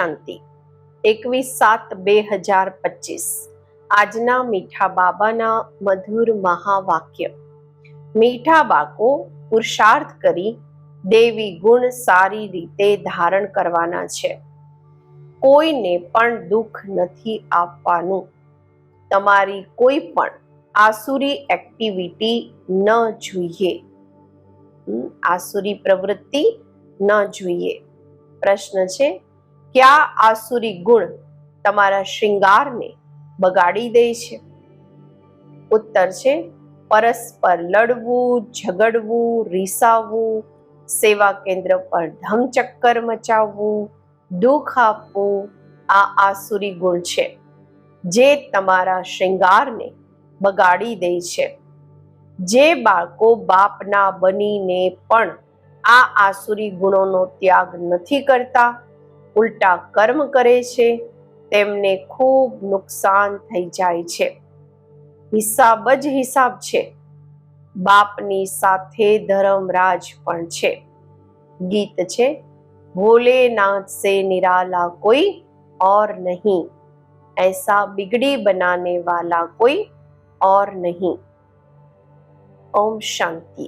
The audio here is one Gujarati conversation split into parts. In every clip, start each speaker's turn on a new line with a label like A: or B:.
A: શાંતિ. એકવીસ સાત બે હજાર પચીસ. આજના મીઠા બાબાના મધુર મહાવાક્ય. મીઠા બાકો પુરુષાર્થ કરી દેવી ગુણ સારી રીતે ધારણ કરવાના છે. કોઈને પણ દુઃખ નથી આપવાનું. તમારી કોઈ પણ આસુરી એક્ટિવિટી ન જોઈએ. આસુરી પ્રવૃત્તિ ન જોઈએ. પ્રશ્ન છે કયા આસુરી ગુણ તમારા શૃંગારને બગાડી દે છે? ઉત્તર છે, પરસ્પર લડવું, ઝઘડવું, રીસાવવું, સેવા કેન્દ્ર પર ધમચક્કર મચાવવું, દુઃખ આપવું, આ આસુરી ગુણ છે, જે તમારા શૃંગારને બગાડી દે છે. જે બાળકો બાપના બનીને પણ આ આસુરી ગુણોનો ત્યાગ નથી કરતા ઉલટા કર્મ કરે છે તેમને ખૂબ નુકસાન થઈ જાય છે હિસાબ જ હિસાબ છે બાપની સાથે ધર્મરાજ પણ છે ગીત છે ભોલેનાથ સે નિરાલા કોઈ और नहीं ऐसा बिगड़ी बनाने वाला कोई और नहीं ઓમ શાંતિ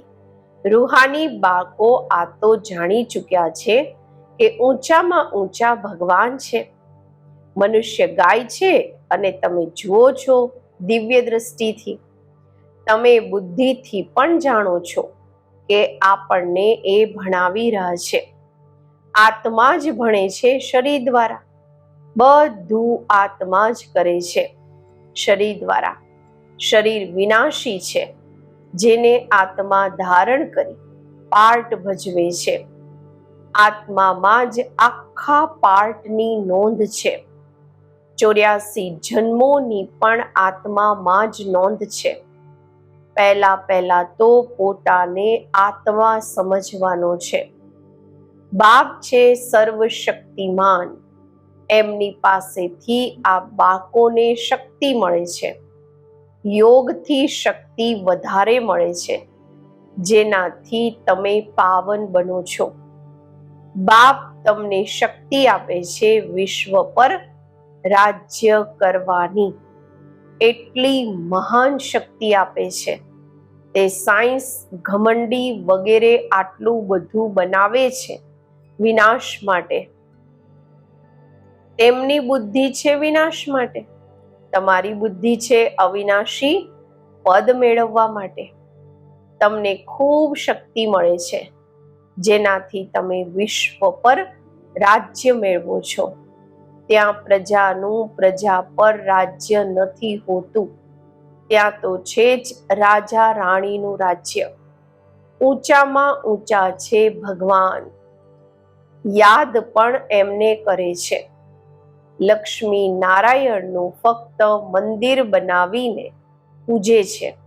A: રૂહાની બાળકો આ તો જાણી ચૂક્યા છે કે ઊંચામાં ઊંચા ભગવાન છે. મનુષ્ય ગાય છે અને તમે જુઓ છો દિવ્ય દ્રષ્ટિથી. તમે બુદ્ધિથી પણ જાણો છો કે આપણને એ ભણાવી રહ્યા છે. આત્મા જ ભણે છે શરીર દ્વારા. બધું આત્મા જ કરે છે શરીર દ્વારા. શરીર વિનાશી છે, જેને આત્મા ધારણ કરી પાર્ટ ભજવે છે. આત્મામાં જ આખા પાર્ટની નોંધ છે. ચોર્યાસી જન્મોની પણ આત્મામાં જ નોંધ છે. પહેલા પહેલા તો પોતાને આત્મા સમજવાનો છે. બાપ છે સર્વશક્તિમાન. એમની પાસેથી આ બાકોને શક્તિ મળે છે. યોગથી શક્તિ વધારે મળે છે. જેનાથી તમે પાવન બનો છો. બાપ તમને શક્તિ આપે છે વિશ્વ પર રાજ્ય કરવાની. એટલી મહાન શક્તિ આપે છે. તે સાયન્સ, ઘમંડી વગેરે આટલું બધું બનાવે છે વિનાશ માટે. તેમની બુદ્ધિ છે વિનાશ માટે. તમારી બુદ્ધિ છે અવિનાશી પદ મેળવવા માટે. તમને ખૂબ શક્તિ મળે છે. જેનાથી તમે વિશ્વ પર રાજ્ય મેળવો છો. ત્યાં પ્રજાનું પ્રજા પર રાજ્ય નથી હોતું. ત્યાં તો છે જ રાજા રાણીનું રાજ્ય. ઊંચામાં ઊંચા છે ભગવાન. યાદ પણ એમને કરે છે. લક્ષ્મી નારાયણનું ફક્ત મંદિર બનાવીને પૂજે છે.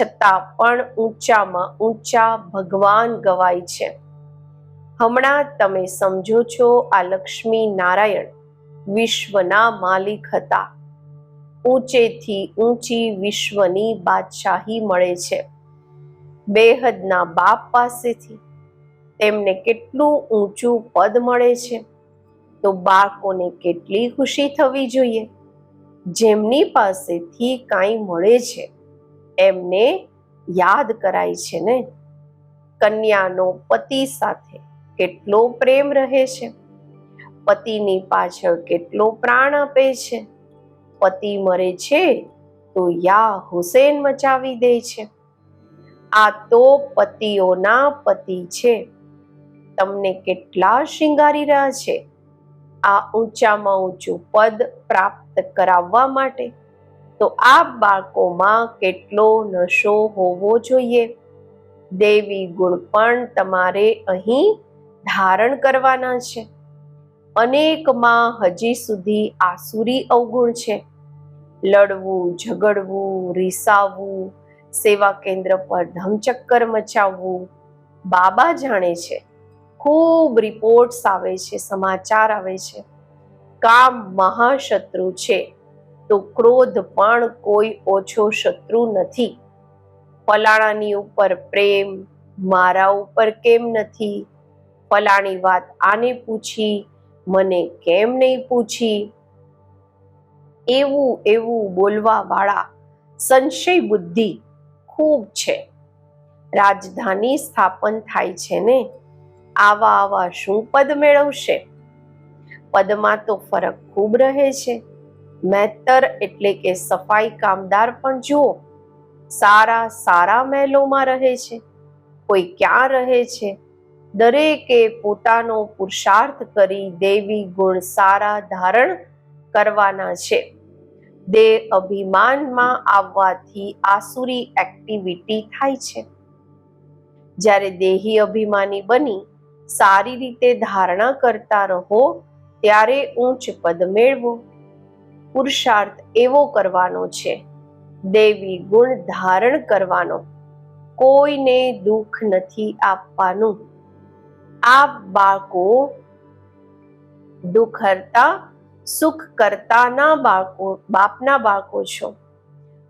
A: છતાં પણ ઊંચામાં ઊંચા ભગવાન ગવાય છે. હમણાં તમે સમજો છો આ લક્ષ્મી નારાયણ વિશ્વના માલિક હતા. ઊંચેથી ઊંચી વિશ્વની બાદશાહી મળે છે. બેહદના બાપ પાસેથી તેમને કેટલું ઊંચું પદ મળે છે તો બાળકોને કેટલી ખુશી થવી જોઈએ? જેમની પાસેથી કાંઈ મળે છે? એમને યાદ કરાય છે ને? કન્યાનો પતિ સાથે કેટલો પ્રેમ રહે છે? પતિની પાછળ કેટલો પ્રાણ આપે છે? પતિ મરે છે તો યા હુસેન મચાવી દે છે? આ તો પતિઓના પતિ છે. તમને કેટલા શિંગારી રહ્યા છે? આ ઊંચામાં ઊંચું પદ પ્રાપ્ત કરાવવા માટે તો આ બાળકોમાં કેટલો નશો હોવો જોઈએ? દેવી ગુણ પણ તમારે અહીં ધારણ કરવાના છે. અનેકમાં હજી સુધી આસુરી અવગુણ છે. લડવું, ઝઘડવું, રીસાવવું, સેવા કેન્દ્ર પર ધમચક્કર મચાવવું, બાબા જાણે છે. ખૂબ રિપોર્ટ્સ આવે છે, સમાચાર આવે છે. કામ મહાશત્રુ છે. તો ક્રોધ પણ કોઈ ઓછો શત્રુ નથી. ફલાણાની ઉપર પ્રેમ, મારા ઉપર કેમ નથી? ફલાણી વાત આને પૂછી, મને કેમ નહીં પૂછી? એવું એવું બોલવા વાળા સંશય બુદ્ધિ ખૂબ છે. રાજધાની સ્થાપન થાય છે ને? આવા આવા શું પદ મેળવશે? પદમાં તો ફરક ખૂબ રહે છે. મહેતર એટલે કે સફાઈ કામદાર પણ જુઓ, સારા સારા મહેલોમાં રહે છે, કોઈ ક્યાં રહે છે, દરેકે પોતાનો પુરુષાર્થ કરી દેવી ગુણ સારા ધારણ કરવાના છે. દેહ અભિમાનમાં આવવાથી આસુરી એક્ટિવિટી થાય છે. જ્યારે દેહી અભિમાની બની, સારી રીતે ધારણા કરતા રહો, ત્યારે ઊંચ પદ મેળવો. પુરુષાર્થ એવો કરવાનો છે. દેવી ગુણ ધારણ કરવાનો. કોઈને દુઃખ નથી આપવાનું. આ બાળકો દુઃખ હરતા સુખ કરતાના બાળકો, બાપના બાળકો છો.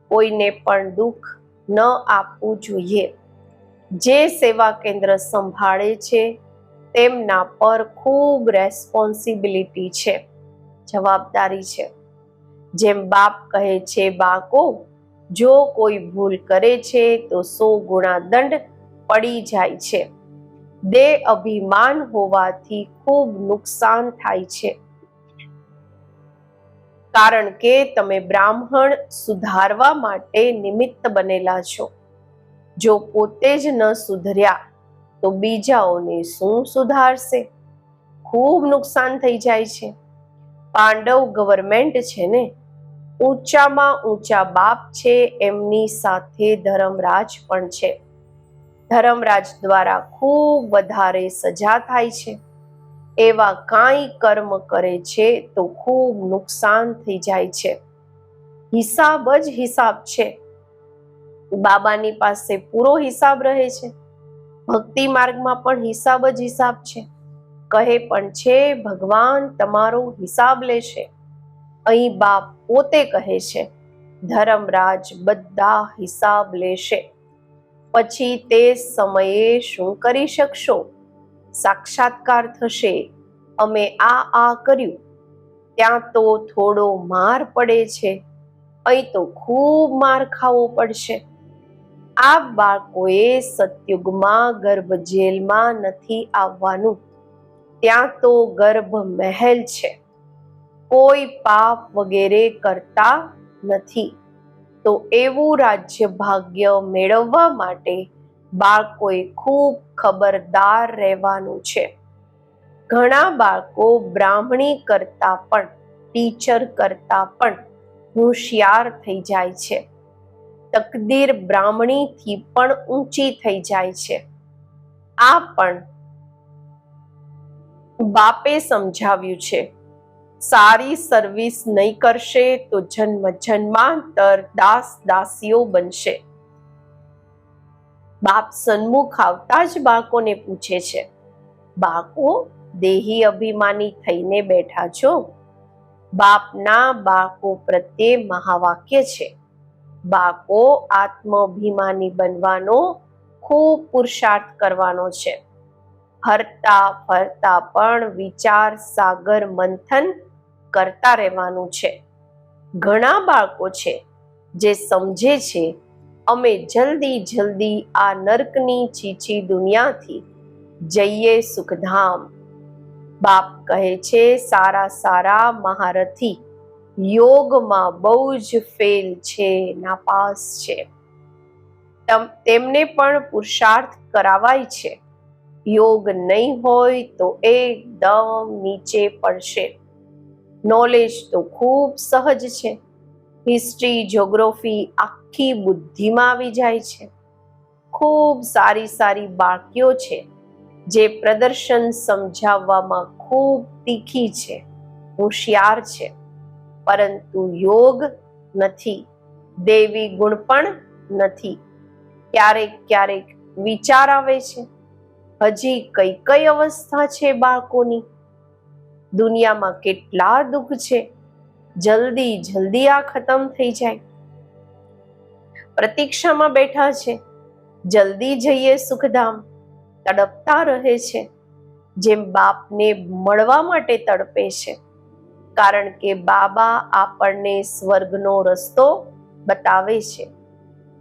A: કોઈને પણ દુઃખ ન આપવું જોઈએ. જે સેવા કેન્દ્ર સંભાળે છે, તેમના પર ખૂબ રેસ્પોન્સિબિલિટી છે. જવાબદારી છે. જેમ બાપ કહે છે બાકો જો કોઈ ભૂલ કરે છે તો સો ગુણા દંડ પડી જાય છે. દે અભિમાન હોવાથી ખૂબ નુકસાન થાય છે. કારણ કે તમે બ્રાહ્મણ સુધારવા માટે નિમિત્ત બનેલા છો. જો પોતે જ ન સુધર્યા, તો બીજાઓને શું સુધારશે? ખૂબ નુકસાન થઈ જાય છે. પાંડવ ગવર્મેન્ટ છે ને ઊંચામાં ઊંચા બાપ છે, એમની સાથે ધર્મરાજ પણ છે. ધર્મરાજ દ્વારા ખૂબ વધારે સજા થાય છે. એવા કાંઈ કર્મ કરે છે તો ખૂબ નુકસાન થઈ જાય છે. હિસાબ જ હિસાબ છે. બાબાની પાસે પૂરો હિસાબ રહે છે. ભક્તિ માર્ગમાં પણ હિસાબ જ હિસાબ છે. કહે પણ છે, ભગવાન તમારો હિસાબ લેશે. અહીં બાપ પોતે કહે છે ધર્મરાજ બધા હિસાબ લેશે. પછી તે સમયે શું કરી શકશો? સાક્ષાત્કાર થશે. અમે આ આ કર્યું. ત્યાં તો થોડો માર પડે છે. અહીં તો ખૂબ માર ખાવો પડશે. આ બાળકોએ સતયુગમાં ગર્ભ જેલમાં નથી આવવાનું. ત્યાં તો ગર્ભ મહેલ છે. કોઈ પાપ વગેરે કરતા નથી. તો એવું રાજ્ય ભાગ્ય મેળવવા માટે બાળકોએ ખૂબ ખબરદાર રહેવાનું છે. ઘણા બાળકો બ્રાહ્મણી કરતા પણ, ટીચર કરતા પણ હોશિયાર થઈ જાય છે. તકદીર બ્રાહ્મણીથી પણ ઊંચી થઈ જાય છે. આ પણ બાપે સમજાવ્યું છે. સારી સર્વિસ નહીં કરશે તો જન્મ જન્માંતર દાસ દાસીઓ બનશે. બાપ સન્મુખ આવતા જ બાળકોને પૂછે છે, બાળકો, દેહી અભિમાની થઈને બેઠા છો? બાપના બાળકો પ્રત્યે મહાવાક્ય છે, બાળકો આત્માભિમાની બનવાનો ખૂબ પુરુષાર્થ કરવાનો છે. હરતા ફરતા પણ વિચાર સાગર મંથન કરતા રહેવાનું છે. ઘણા બાળકો છે જે સમજે છે, અમે જલ્દી જલ્દી આ નર્કની ચીચી દુનિયાથી જઈએ સુખધામ. બાપ કહે છે, સારા સારા મહારથી યોગમાં બહુ જ ફેલ છે, નાપાસ છે. તમ- તેમને પણ પુરુષાર્થ કરાવાય છે. યોગ નહીં હોય તો એકદમ નીચે પડશે. નોલેજ તો ખૂબ સહજ છે. હિસ્ટ્રી જ્યોગ્રાફી આખી બુદ્ધિમાં આવી જાય છે. ખૂબ સારી સારી બાળકીઓ છે, જે પ્રદર્શન સમજાવવામાં ખૂબ તીખી છે, હોશિયાર છે. પરંતુ યોગ નથી, દેવી ગુણ પણ નથી. ક્યારેક ક્યારેક વિચાર આવે છે. હજી કઈ કઈ અવસ્થા છે બાળકોની? દુનિયામાં કેટલા દુઃખ છે. જલ્દી જલ્દી આ ખતમ થઈ જાય. પ્રતીક્ષામાં બેઠા છે. જલ્દી જઈએ સુખધામ. તડપતા રહે છે. જેમ બાપને મળવા માટે તડપે છે. કારણ કે બાબા આપણને સ્વર્ગનો રસ્તો બતાવે છે.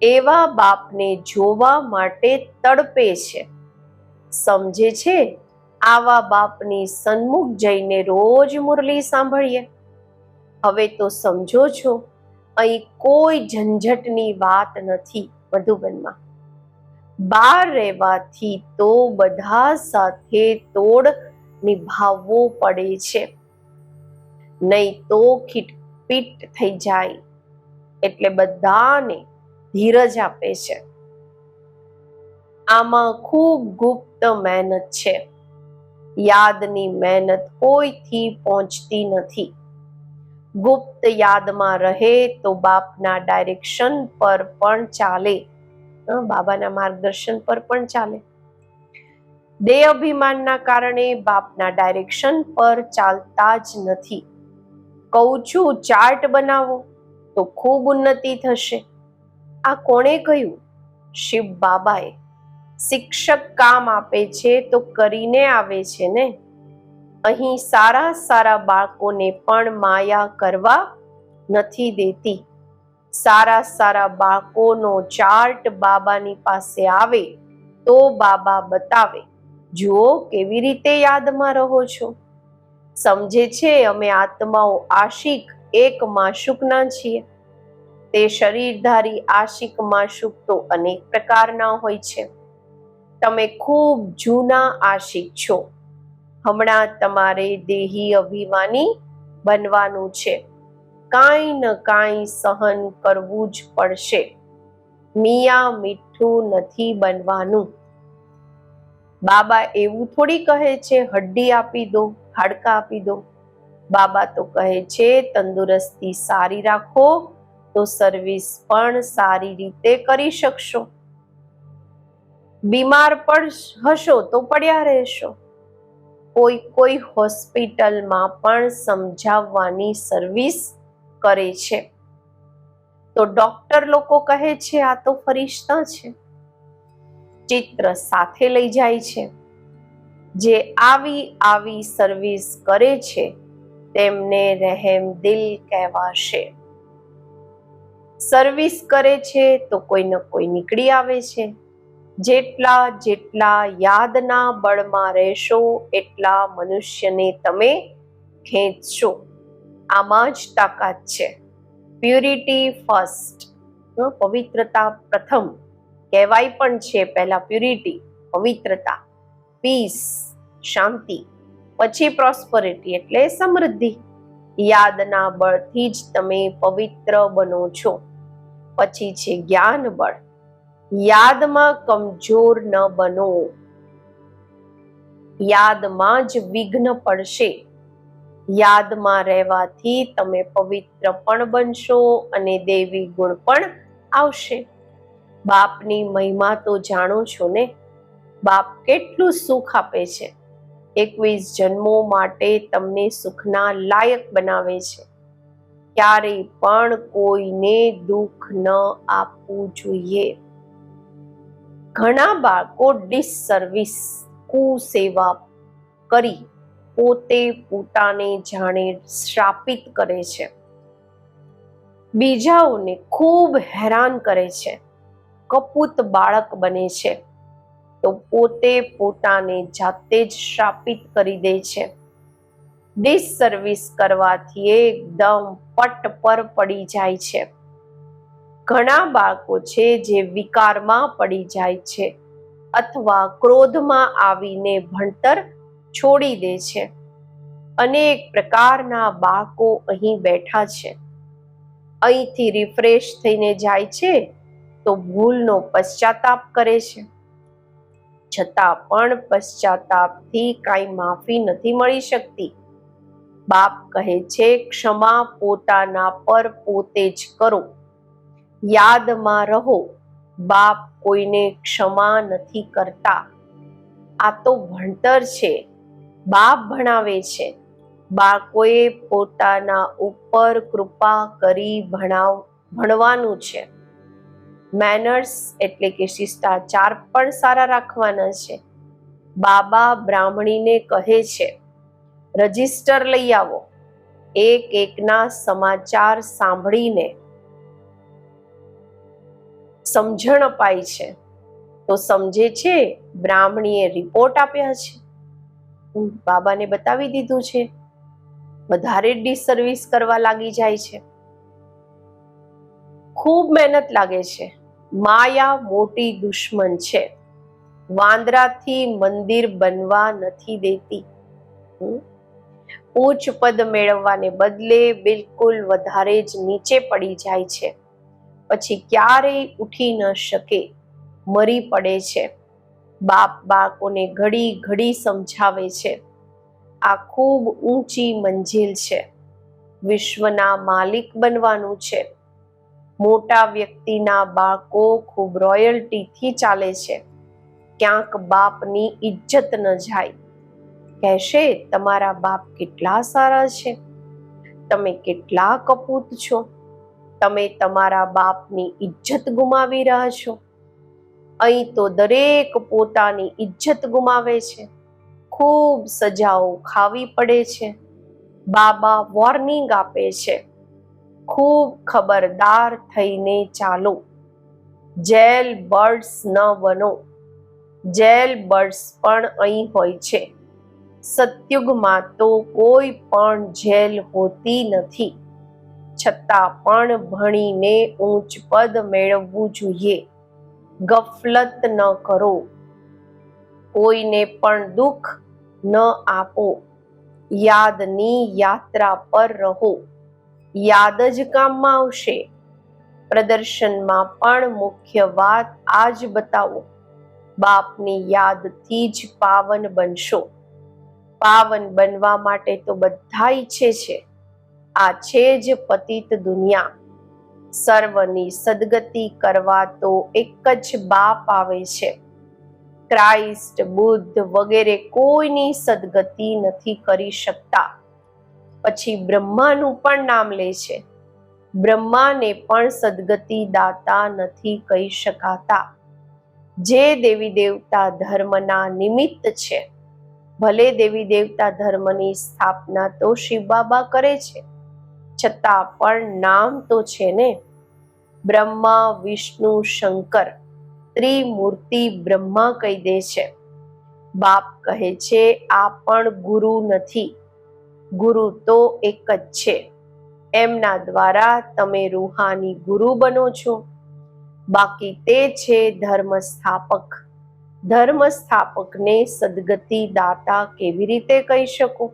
A: એવા બાપને જોવા માટે તડપે છે. સમજે છે? આવા બાપની સન્મુખ જઈને રોજ મુરલી સાંભળીએ. હવે તો સમજો છો, અહીં કોઈ ઝંઝટની વાત નથી મધુબનમાં. બહાર રહેવાથી તો બધા સાથે તોડ નિભાવવો પડે છે. નહીં તો ખીટપીટ થઈ જાય, એટલે બધાને ધીરજ આપે છે. આમાં ખૂબ ગુપ્ત મહેનત છે. યાદની મહેનત કોઈથી પહોંચતી નથી. ગુપ્ત યાદમાં રહે તો બાપના ડાયરેક્શન પર પણ ચાલે. બાબાના માર્ગદર્શન પર પણ ચાલે. દેહ અભિમાનના કારણે બાપના ડાયરેક્શન પર ચાલતા જ નથી. કહું છું, ચાર્ટ બનાવો તો ખૂબ ઉન્નતિ થશે. આ કોણે કહ્યું? શિવ બાબાએ. શિક્ષક કામ આપે છે તો કરીને આવે છે ને? અહીં સારા સારા બાળકોને પણ માયા કરવા નથી દેતી. સારા સારા બાળકોનો ચાર્ટ બાબાની પાસે આવે તો બાબા બતાવે, જુઓ કેવી રીતે યાદમાં રહો છો. સમજે છે, અમે આત્માઓ આશિક એક માશુકના છીએ. તે શરીરધારી આશિક માશુક તો અનેક પ્રકારના હોય છે. તમે ખૂબ જૂના આશિક છો. હમણાં તમારે દેહી અભિમાની બનવાનું છે. કાંઈ ન કાંઈ સહન કરવું જ પડશે. મિયા મીઠું નથી બનવાનું. બાબા એવું થોડી કહે છે, હડ્ડી આપી દો, હાડકા આપી દો. બાબા તો કહે છે, તંદુરસ્તી સારી રાખો, તો સર્વિસ પણ સારી રીતે કરી શકશો. બીમાર પણ હશો તો પડ્યા રહેશો. કોઈ કોઈ હોસ્પિટલમાં પણ સમજાવવાની સર્વિસ કરે છે. તો ડોક્ટર લોકો કહે છે, આ તો ફરિશ્તા છે. ચિત્ર સાથે લઈ જાય છે. જે આવી આવી સર્વિસ કરે છે, તેમને રહેમ દિલ કહેવાશે. સર્વિસ કરે છે તો કોઈ ન કોઈ નીકળી આવે છે. જેટલા જેટલા યાદના બળમાં રહેશો, એટલા મનુષ્યને તમે ખેંચશો. આમાં જ તાકાત છે. Purity first. પવિત્રતા પ્રથમ. કહેવાય પણ છે પહેલા પ્યુરિટી, પવિત્રતા. પીસ, શાંતિ. પછી પ્રોસ્પરિટી એટલે સમૃદ્ધિ. યાદના બળથી જ તમે પવિત્ર બનો છો. પછી છે જ્ઞાન બળ યાદમાં કમજોર ન બનો. યાદમાં જ વિઘ્ન પડશે. યાદમાં રહેવાથી તમે પવિત્ર પણ બનશો અને દેવી ગુણ પણ આવશે. બાપની મહિમા તો જાણો છો ને? બાપ કેટલું સુખ આપે છે. એકવીસ જન્મો માટે તમને સુખના લાયક બનાવે છે. ક્યારેય પણ કોઈને દુઃખ ન આપવું જોઈએ. ઘણા બાળકો ડિસસર્વિસ કુસેવા કરી પોતે પોતાને જાણે શ્રાપિત કરે છે. બીજાઓને ખૂબ હેરાન કરે છે. કપૂત બાળક બને છે. તો પોતે પોતાને જાતે જ શ્રાપિત કરી દે છે. ડિસસર્વિસ કરવાથી એકદમ પટ પર પડી જાય છે. ઘણા બાળકો છે જે વિકારમાં પડી જાય છે અથવા ક્રોધમાં આવીને ભણતર છોડી દે છે. અનેક પ્રકારના બાળકો અહીં બેઠા છે. અહીંથી રિફ્રેશ થઈને જાય છે તો ભૂલનો પશ્ચાતાપ કરે છે. છતાં પણ પશ્ચાતાપથી કાંઈ માફી નથી મળી શકતી. બાપ કહે છે, ક્ષમા પોતાના પર પોતે જ કરો. યાદમાં રહો. બાપ કોઈને ક્ષમા નથી કરતા. આ તો ભણતર છે. બાપ ભણાવે છે. બાળકોએ પોતાના ઉપર કૃપા કરી ભણાવ, ભણવાનું છે. મેનર્સ એટલે કે શિષ્ટાચાર પણ સારા રાખવાના છે. બાબા બ્રાહ્મણીને કહે છે, રજિસ્ટર લઈ આવો. એક એકના સમાચાર સાંભળીને સમજણ અપાય છે. તો સમજે છે, બ્રાહ્મણીએ રિપોર્ટ આપ્યા છે. બાબાને બતાવી દીધું છે. વધારે ડિસર્વિસ કરવા લાગી જાય છે. ખૂબ મહેનત લાગે છે. માયા મોટી દુશ્મન છે. વાંદરાથી મંદિર બનવા નથી દેતી? ઉચ્ચ પદ મેળવવાને બદલે બિલકુલ વધારે જ નીચે પડી જાય છે. પછી ક્યારેય ઉઠી ન શકે, મરી પડે છે. બાપ બાળકોને ઘડી ઘડી સમજાવે છે. આ ખૂબ ઊંચી મંજિલ છે. વિશ્વના માલિક બનવાનું છે. મોટા વ્યક્તિના બાળકો ખૂબ રોયલ્ટીથી ચાલે છે. ક્યાંક બાપની ઇજ્જત ન જાય. કહેશે, તમારા બાપ કેટલા સારા છે. તમે કેટલા કપૂત છો. તમે તમારા બાપની ઇજ્જત ગુમાવી રહ્યા છો. અહીં તો દરેક પોતાની ઇજ્જત ગુમાવે છે. ખૂબ સજાઓ ખાવી પડે છે. બાબા વોર્નિંગ આપે છે. ખૂબ ખબરદાર થઈને ચાલો. જેલ બર્ડ્સ ન બનો. જેલ બર્ડ્સ પણ અહીં હોય છે. સત્યુગમાં તો કોઈ પણ જેલ હોતી નથી. છતાં પણ ભણીને ઊંચ પદ મેળવવું જોઈએ. ગફલત ન કરો. કોઈને પણ દુઃખ ન આપો. યાદની યાત્રા પર રહો. યાદ જ કામમાં આવશે. પ્રદર્શનમાં પણ મુખ્ય વાત આ જ બતાવો. બાપની યાદથી જ પાવન બનશો. પાવન બનવા માટે તો બધા ઈચ્છે છે. આ છે જ પતિત દુનિયા. સર્વની સદગતિ કરવા તો એક જ બાપ આવે છે. ક્રાઇસ્ટ, બુદ્ધ વગેરે કોઈની સદગતિ નથી કરી શકતા. પછી બ્રહ્માનું પણ નામ લે છે. બ્રહ્માને પણ સદગતિ દાતા નથી કહી શકાતા. જે દેવી દેવતા ધર્મના નિમિત્ત છે. ભલે દેવી દેવતા ધર્મની સ્થાપના તો શિવ બાબા કરે છે. છતાં પણ નામ તો છે ને? બ્રહ્મા, વિષ્ણુ, શંકર ત્રિમૂર્તિ બ્રહ્મા કહી દે છે. બાપ કહે છે, આ પણ ગુરુ નથી. ગુરુ તો એક જ છે. એમના દ્વારા તમે રૂહાની ગુરુ બનો છો. બાકી તે છે ધર્મ સ્થાપક ધર્મ સ્થાપકને સદગતિ દાતા કેવી રીતે કહી શકો?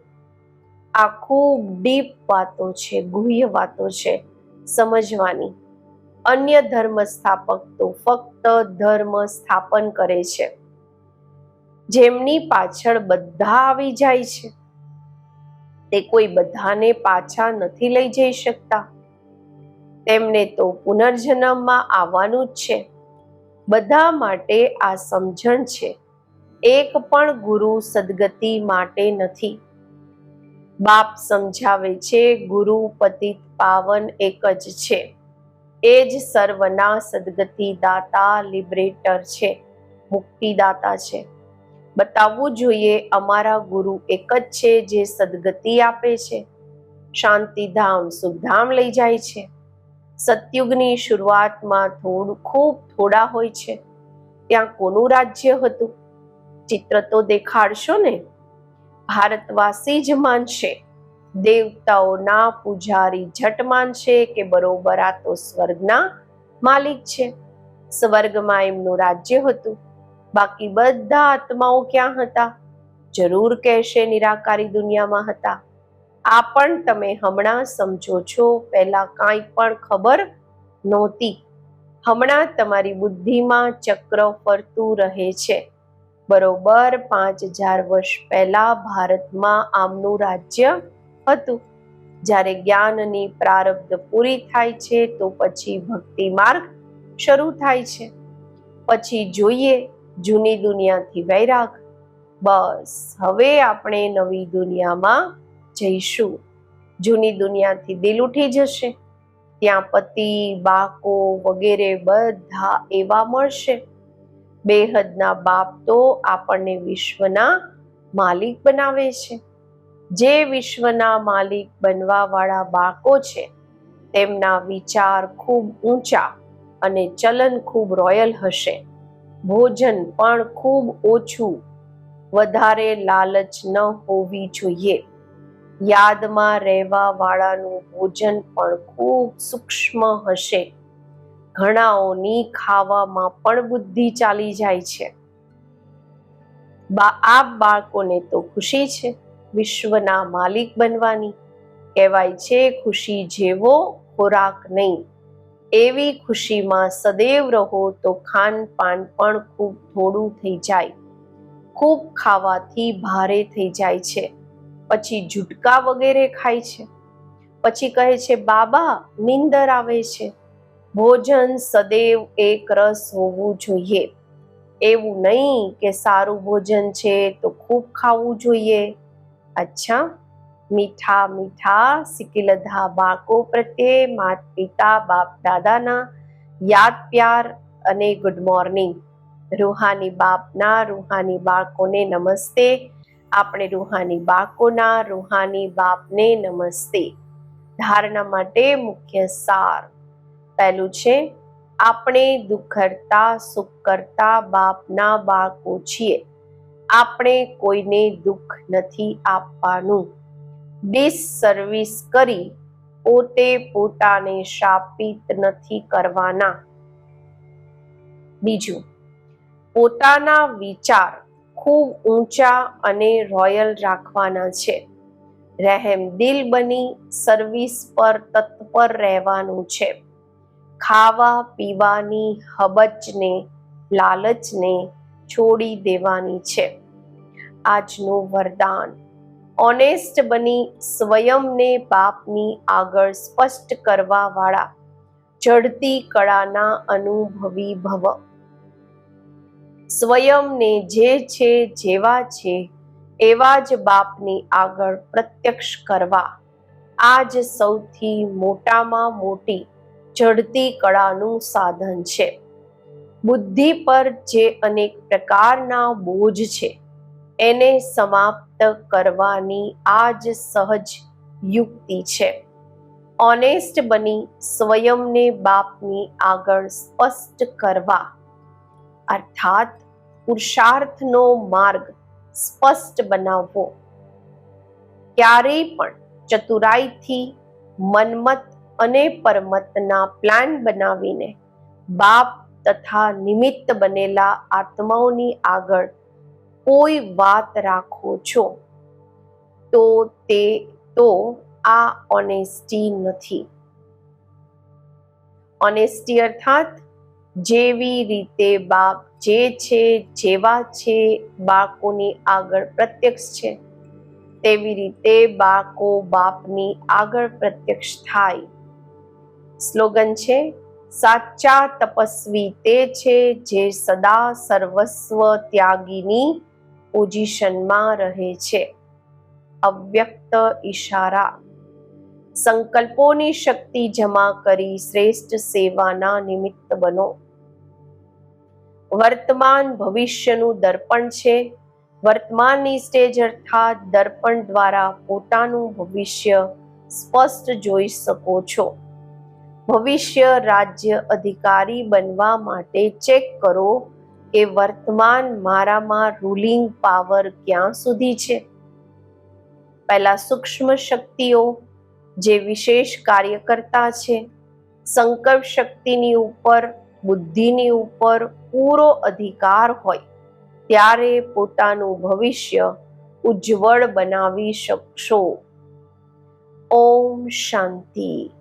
A: આ ખૂબ ડીપ વાતો છે, ગુહ્ય વાતો છે સમજવાની. અન્ય ધર્મ સ્થાપક તો ફક્ત ધર્મ સ્થાપન કરે છે. જેમની પાછળ બધા આવી જાય છે. તે કોઈ બધાને પાછા નથી લઈ જઈ શકતા. તેમને તો પુનર્જન્મમાં આવવાનું જ છે. બધા માટે આ સમજણ છે. એક પણ ગુરુ સદગતિ માટે નથી. બાપ સમજાવે છે, ગુરુ પતિત પાવન એક જ છે. એ જ સર્વના સદગતિ દાતા લિબરેટર છે, મુક્તિદાતા છે. બતાવવું જોઈએ, અમારા ગુરુ એક જ છે, જે સદગતિ આપે છે. શાંતિધામ સુખધામ લઈ જાય છે. સતયુગની શરૂઆતમાં થોડું, ખૂબ થોડા હોય છે. ત્યાં કોનું રાજ્ય હતું? ચિત્ર તો દેખાડશો ને? ભારતવાસી જ માનશે. દેવતાઓના પૂજારી જટ માનશે કે બરોબર આ તો સ્વર્ગના માલિક છે. સ્વર્ગમાં એમનું રાજ્ય હતું. બાકી બધા આત્માઓ ક્યાં હતા? જરૂર કહેશે નિરાકારી દુનિયામાં હતા. આ પણ તમે હમણાં સમજો છો. પહેલા કાંઈ પણ ખબર નહોતી. હમણાં તમારી બુદ્ધિમાં ચક્ર ફરતું રહે છે. બરોબર પાંચ હજાર વર્ષ પહેલા ભારતમાં આમનું રાજ્ય હતું. જ્યારે જ્ઞાનની પ્રારબ્ધ પૂરી થાય છે, તો પછી ભક્તિ માર્ગ શરૂ થાય છે. પછી જોઈએ જૂની દુનિયાથી વૈરાગ. બસ, હવે આપણે નવી દુનિયામાં જઈશું. જૂની દુનિયાથી દિલ ઉઠી જશે. ત્યાં પતિ, બાકો વગેરે બધા એવા મળશે. બેહદના બાપ તો આપણને વિશ્વના માલિક બનાવે છે. જે વિશ્વના માલિક બનવા વાળા બાળકો છે, તેમના વિચાર ખૂબ ઊંચા અને ચલન ખૂબ રોયલ હશે. ભોજન પણ ખૂબ ઓછું, વધારે લાલચ ન હોવી જોઈએ. યાદમાં રહેવા વાળાનું ભોજન પણ ખૂબ સૂક્ષ્મ હશે. ઘણાઓની ખાવામાં પણ બુદ્ધિ ચાલી જાય છે. આ બાળકોને તો ખુશી છે. વિશ્વના માલિક બનવાની. કહેવાય છે, ખુશી જેવો ખોરાક નહીં. એવી ખુશીમાં સદૈવ રહો તો ખાનપાન પણ ખૂબ થોડું થઈ જાય. ખૂબ ખાવાથી ભારે થઈ જાય છે. પછી ઝુટકા વગેરે ખાય છે. પછી કહે છે, બાબા, નિંદર આવે છે. ભોજન સદૈવ એક રસ હોવું જોઈએ. એવું નહીં કે સારું ભોજન છે તો ખૂબ ખાવું જોઈએ. અચ્છા, મીઠા મીઠા સિકિલધા બાળકો પ્રત્યે માત પિતા બાપ દાદાના યાદ પ્યાર અને ગુડ મોર્નિંગ રૂહાની બાપના, રૂહાની બાળકોને નમસ્તે. આપણે રૂહાની બાળકોના, રૂહાની બાપને નમસ્તે. ધારણા માટે મુખ્ય સાર પહેલું છે, આપણે દુઃખ કરતા સુખ કરતા બાપના બાળકો છીએ. આપણે કોઈને દુઃખ નથી આપવાનું. ડિસસર્વિસ કરી પોતે પોતાને શાપિત નથી કરવાના. બીજું, પોતાના વિચાર ખૂબ ઊંચા અને રોયલ રાખવાના છે. રહેમ દિલ બની સર્વિસ પર તત્પર રહેવાનું છે. ખાવા પીવાની હબચને લાલચને છોડી દેવાની છે. આજનું વરદાન. ઓનેસ્ટ બની સ્વયંને બાપની આગળ સ્પષ્ટ કરવા વાળા ચડતી કળાના અનુભવી ભવ. સ્વયંને જે છે જેવા છે, એવા જ બાપની આગળ પ્રત્યક્ષ કરવા. આ જ સૌથી મોટામાં મોટી ચડતી કળાનું સાધન છે. બુદ્ધિ પર જે અનેક પ્રકારના બોજ છે, એને સમાપ્ત કરવાની આ જ સહજ યુક્તિ છે. ઓનેસ્ટ બની સ્વયંને બાપની આગળ સ્પષ્ટ કરવા, અર્થાત પુરુષાર્થનો માર્ગ સ્પષ્ટ બનાવવો. ક્યારેય પણ ચતુરાઈથી મનમત અને પરમતના પ્લાન બનાવીને બાપ તથા નિમિત્ત બનેલા આત્માઓની આગળ કોઈ વાત રાખો છો, તો તે તો આ ઓનેસ્ટી નથી. ઓનેસ્ટી અર્થાત જેવી રીતે બાપ જે છે, જેવા છે, બાળકોની આગળ પ્રત્યક્ષ છે, તેવી રીતે બાળકો બાપની આગળ પ્રત્યક્ષ થાય. સ્લોગન છે, સાચા તપસ્વી તે છે જે સદા સર્વસ્વ ત્યાગીની પોઝિશનમાં રહે છે. અવ્યક્ત ઈશારા. સંકલ્પોની શક્તિ જમા કરી શ્રેષ્ઠ સેવાના નિમિત્ત બનો. વર્તમાન ભવિષ્યનું દર્પણ છે. વર્તમાનની સ્ટેજ અર્થાત દર્પણ દ્વારા પોતાનું ભવિષ્ય સ્પષ્ટ જોઈ શકો છો. ભવિષ્ય રાજ્ય અધિકારી બનવા માટે ચેક કરો કે વર્તમાન મારામાં રૂલિંગ પાવર ક્યાં સુધી છે. પહેલા સૂક્ષ્મ શક્તિઓ જે વિશેષ કાર્યકર્તા છે, સંકલ્પ શક્તિની ઉપર, બુદ્ધિની ઉપર પૂરો અધિકાર હોય, ત્યારે પોતાનું ભવિષ્ય ઉજ્જવળ બનાવી શકશો. ઓમ શાંતિ.